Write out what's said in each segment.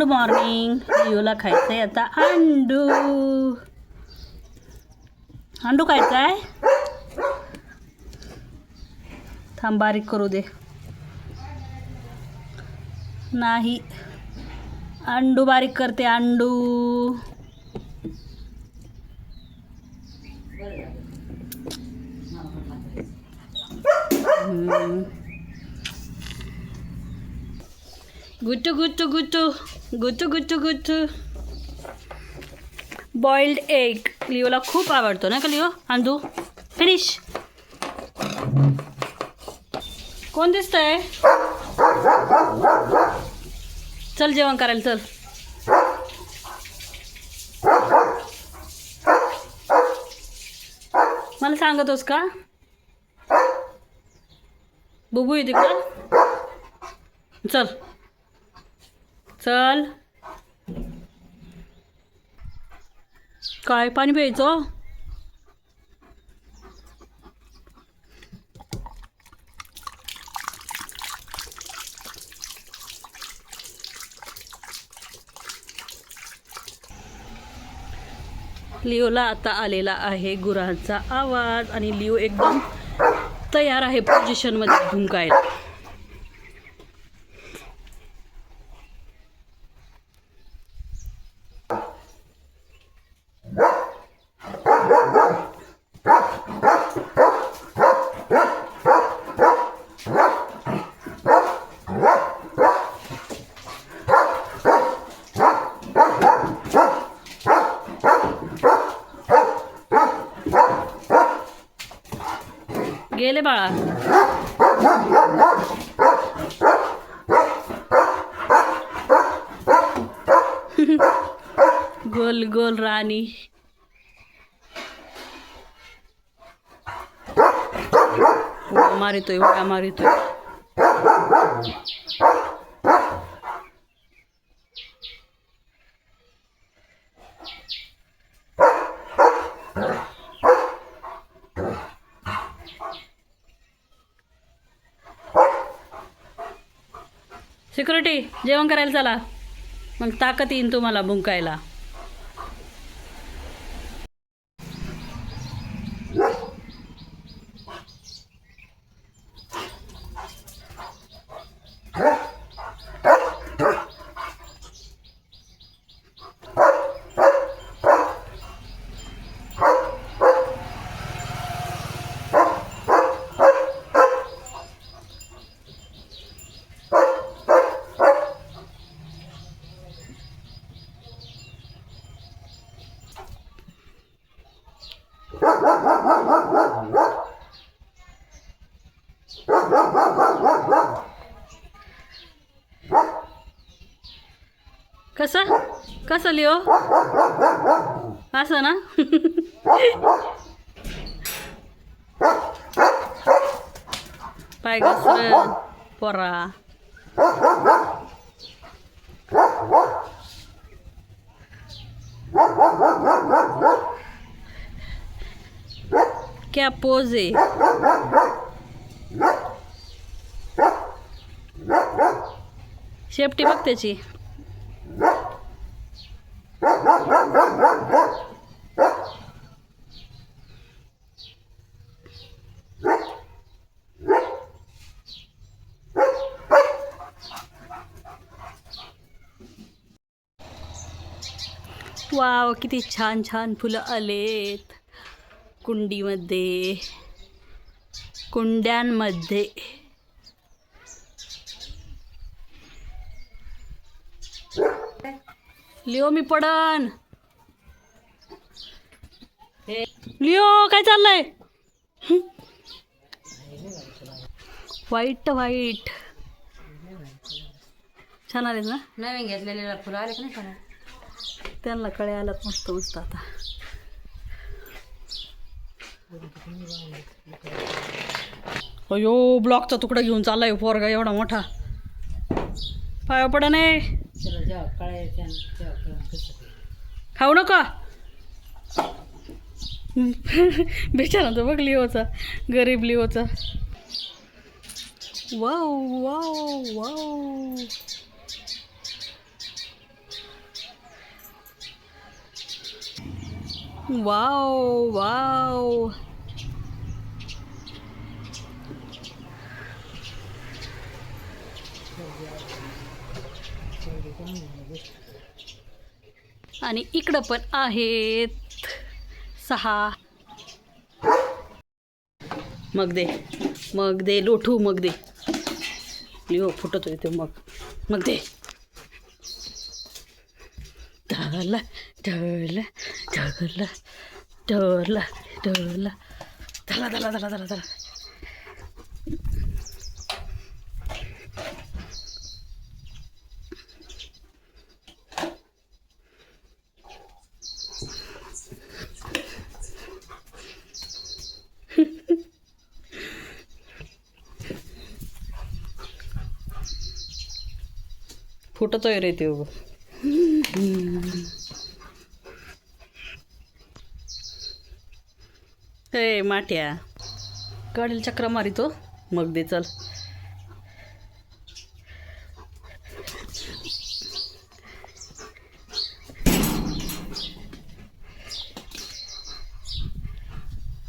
Good morning लिओला खायचं आहे आता अंडू. अंडू खायचं आहे थांब बारीक करू दे. नाही. अंडू बारीक करते अंडू. गुट्टू गुट्टू गुट्टू गुट्टू गुट्टू गुट्टू. बॉइल्ड एग लिओला खूप आवडतो ना का लिओ? आंदू फिनिश कोण दिसतंय? चल जेवण करायला चल. मला सांगतोस का? बुबू येते का चल. चल. काय पाणी प्यायचं? लिओला आता आलेला आहे गुरांचा आवाज आणि लिओ एकदम तयार आहे पोझिशनमध्ये भुंकायला गेले बाळा गोल गोल राणी उड्या मारितोय उड्या मारितोय Security जेवण करायला चला. मग ताकद येईन तुम्हाला बुंकायला. कसं? कसं लिओ? असं ना? पाय कस पोरा. क्या पोज आहे? शेपटी बघ त्याची. वाव किती छान छान फुलं आलेत. कुंडीमध्ये कुंड्यांमध्ये. लिओ मी पडन. लिओ काय चाललंय? व्हाईट व्हाईट छान आले ना? नवीन घेतलेले फुलं. आले की नाही का त्यांना कळे आल्यात मस्त मस्त आता. अयो ब्लॉकचा तुकडा घेऊन चाललाय पोरगा एवढा मोठा. पाया पडा नाही. खाऊ नका. बिचारा तो बघ लिओचा गरीब लिओचा. Wow wow wow. Wow wow. Yeah. आणि इकडं पण आहेत. सहा. मग दे. मग दे लोठू मग दे. लिओ हो, फुटत होते मग. मग दे. ढला ढला ढला ढला ढला धला धला धला धला फुटतोय रे ते. हे माठ्या गाडीला चक्र मारितो मग दे चल.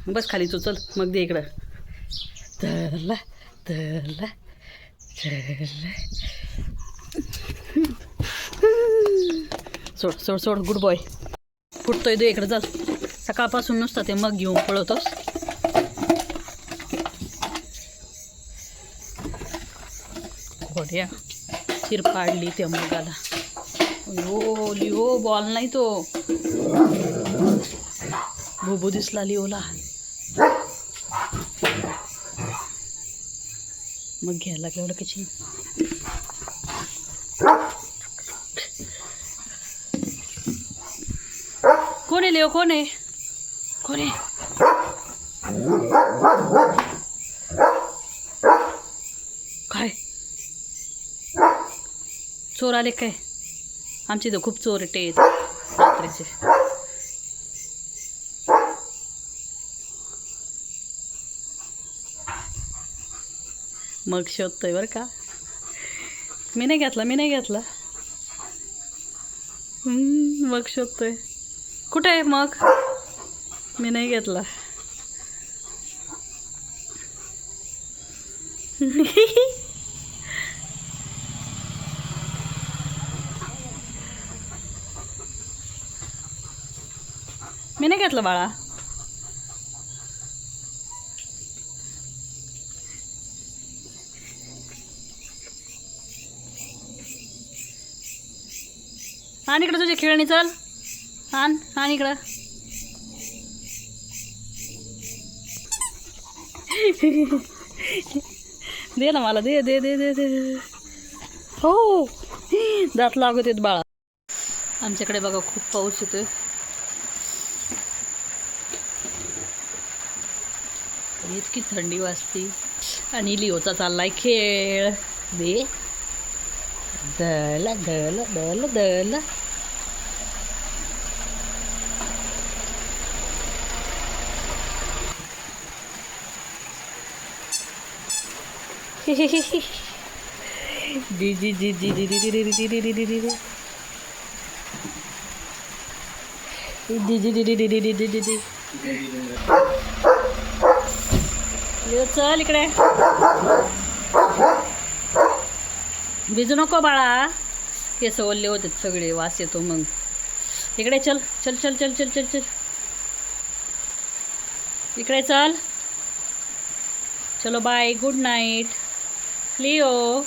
बस खाली तू चल. मग दे इकडं. चला चला चला. सोड सोड सोड गुड बॉय फुटतोय दे इकडे चल. सकाळपासून नुसतं ते मग घेऊन पळवतोस घोड्या. चिर पाडली त्या मगाला लिओ लिओ बॉल नाही तो. भुबू दिसला लिओला. मग घ्यायला लागलं एवढं कशी कोण आहे लिओ कोण आहे कोण आहे काय? चोर आले काय? आमचे इथं खूप चोरटे आहेत रात्रीचे. मग शोधतोय बरं का? मी नाही घेतला मी नाही घेतला. मग शोधतोय. कुठे आहे मग? मी नाही घेतला. मी नाही घेतलं बाळा. आणि इकडे तुझी खेळणी चल. आण आण इकडं. दे ना मला दे दे दे दे दे हो. दात लागत आहेत बाळा. आमच्याकडे बघा खूप पाऊस येतोय. इतकी थंडी वाजते. आणि लिओचा चाललाय खेळ. दे. दल दल दल दल चल इकडे. भिजू नको बाळा. केस ओल्ले होते सगळे वास येतो मग. इकडे चल चल चल चल चल चल चल. इकडे चल. चलो बाय गुड नाईट Leo。